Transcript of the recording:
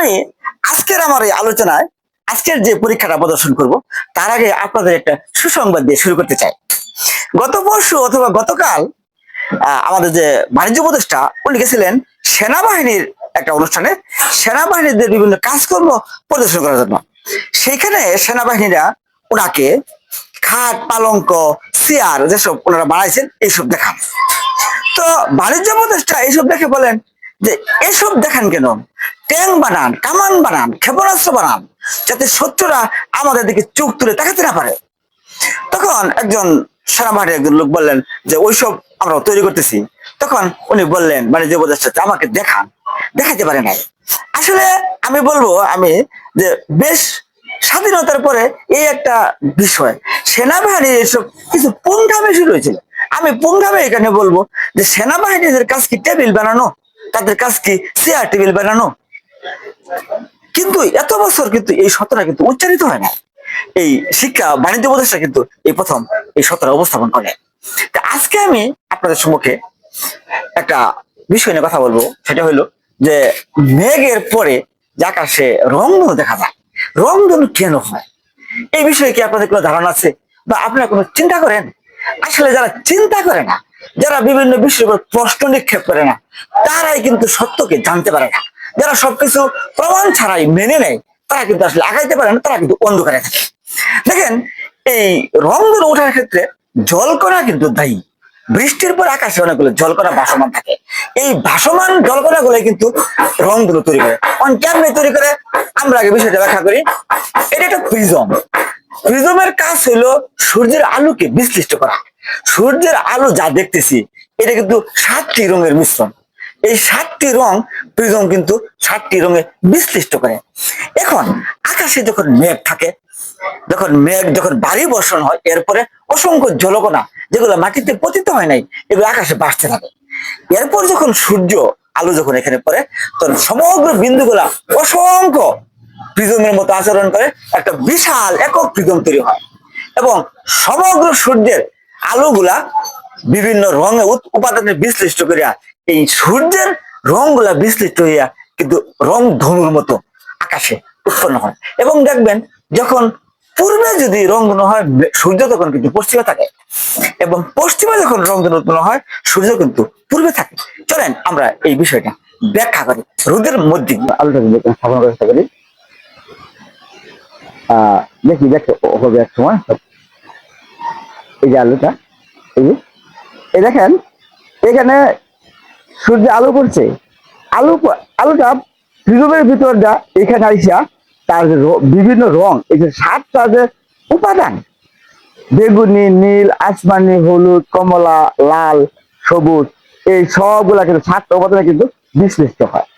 আমি আজকের আমার এই আলোচনায়, আজকের যে পরীক্ষাটা প্রদর্শন করব, তার আগে আপনাদের একটা সুসংবাদ দিয়ে শুরু করতে চাই। গত পরশু অথবা গতকাল আমাদের যে বাণিজ্য উপদেষ্টা, উনি গেছিলেন সেনাবাহিনীর একটা অনুষ্ঠানে। সেনাবাহিনীদের বিভিন্ন কাজকর্ম প্রদর্শন করার জন্য। সেইখানে সেনাবাহিনীরা ওনাকে খাট, পালঙ্ক, চেয়ার যেসব ওনারা বানাইছেন এইসব দেখান। তো বাণিজ্য উপদেষ্টা এইসব দেখে বলেন যে, এসব দেখান কেন? ট্যাঙ্ক বানান কামান বানান ক্ষেপণাস্ত্র বানান যাতে শত্রুরা আমাদের দিকে চোখ তুলে তাকাতে না পারে। তখন একজন সেনাবাহিনীর একজন লোক বললেন যে ওইসব আমরা তৈরি করতেছি। তখন উনি বললেন উপদেষ্টা যে, আমাকে দেখান। দেখাতে পারে নাই। আসলে আমি বলব আমি যে বেশ স্বাধীনতার পরে এই একটা বিষয় সেনাবাহিনীর এসব কিছু পুঙ্খামেশি রয়েছিল আমি পুঙ্খামে এখানে বলব যে সেনাবাহিনীদের কাজ কি টেবিল বানানো? তাদের কাজ কি চেয়ার টেবিল বানানো? কিন্তু এত বছর কিন্তু এই সতরা কিন্তু উচ্চারিত হয় না। এই শিক্ষা, বাণিজ্য উপদেষ্টা কিন্তু এই প্রথম এই সতরা উপস্থাপন করে। তা আজকে আমি আপনাদের সম্মুখে একটা বিষয় নিয়ে কথা বলব। সেটা হলো যে মেঘের পরে যে আকাশে রংধনু দেখা যায়। রংধনু কেন হয়? এই বিষয়ে কি আপনাদের কোনো ধারণা আছে বা আপনারা কোনো চিন্তা করেন? আসলে যারা চিন্তা করে না, যারা বিভিন্ন বিষয়ের উপর প্রশ্ন নিক্ষেপ করে না, তারাই কিন্তু সত্যকে জানতে পারে না। যারা সবকিছু প্রমাণ ছাড়াই মেনে নেয়, তারা কিন্তু আসলে আগাইতে পারে না, তারা কিন্তু অন্ধকারে থাকে। দেখেন, এই রংধনু ওঠার ক্ষেত্রে জলকণা কিন্তু দায়ী। বৃষ্টির পর আকাশে অনেকগুলো জলকণা ভাসমান থাকে। এই ভাসমান জলকণা গুলো কিন্তু রংগুলো তৈরি করে। অন তৈরি করে, আমরা আগে বিষয়টা ব্যাখ্যা করি। এটা একটা প্রিজম। প্রিজমের কাজ হলো সূর্যের আলোকে বিশ্লিষ্ট করা। সূর্যের আলো যা দেখতেছি, এটা কিন্তু সাতটি রঙের মিশ্রণ। এই সাতটি রং প্রিজম কিন্তু সাতটি রঙে বিশ্লিষ্ট করে। এখন আকাশে যখন মেঘ থাকে, যখন মেঘ যখন ভারী বর্ষণ হয়, এরপরে অসংখ্য জলকণা যেগুলো মাটিতে পতিত হয় নাই, এগুলো আকাশে ভাসতে থাকে। এরপর যখন সূর্য আলো যখন এখানে পড়ে, তখন সমগ্র বিন্দুগুলা অসংখ্য প্রিজমের মতো আচরণ করে, একটা বিশাল একক প্রিজম তৈরি হয়। এবং সমগ্র সূর্যের আলোগুলা বিভিন্ন রঙে উপাদানে বিশ্লিষ্ট করিয়া এই সূর্যের রংগুলা বিশ্লিষ্ট হইয়া কিন্তু রং ধনুর মতো আকাশে উৎপন্ন হয়। এবং দেখবেন, যখন পূর্বে যদি রংধনু হয়, সূর্য তখন কিন্তু পশ্চিমে থাকে। এবং পশ্চিমে যখন রংধনু উৎপন্ন হয়, সূর্য কিন্তু পূর্বে থাকে। চলেন আমরা এই বিষয়টা ব্যাখ্যা করি। রোদের মধ্যে আলোটা স্থাপন করার চেষ্টা করি। আহ দেখি, দেখ, হবে এক সময়। এই যে আলুটা, এই এই দেখেন, এখানে সূর্য আলো করছে। আলো আলোটা পৃথিবীর ভিতর ভিতরটা এখানে আইসা তার যে বিভিন্ন রং, এই যে সাতটা যে উপাদান। বেগুনি, নীল, আসমানি, হলুদ, কমলা, লাল, সবুজ, এই সবগুলা কিন্তু সাতটা উপাদানে কিন্তু বিশ্লিষ্ট হয়।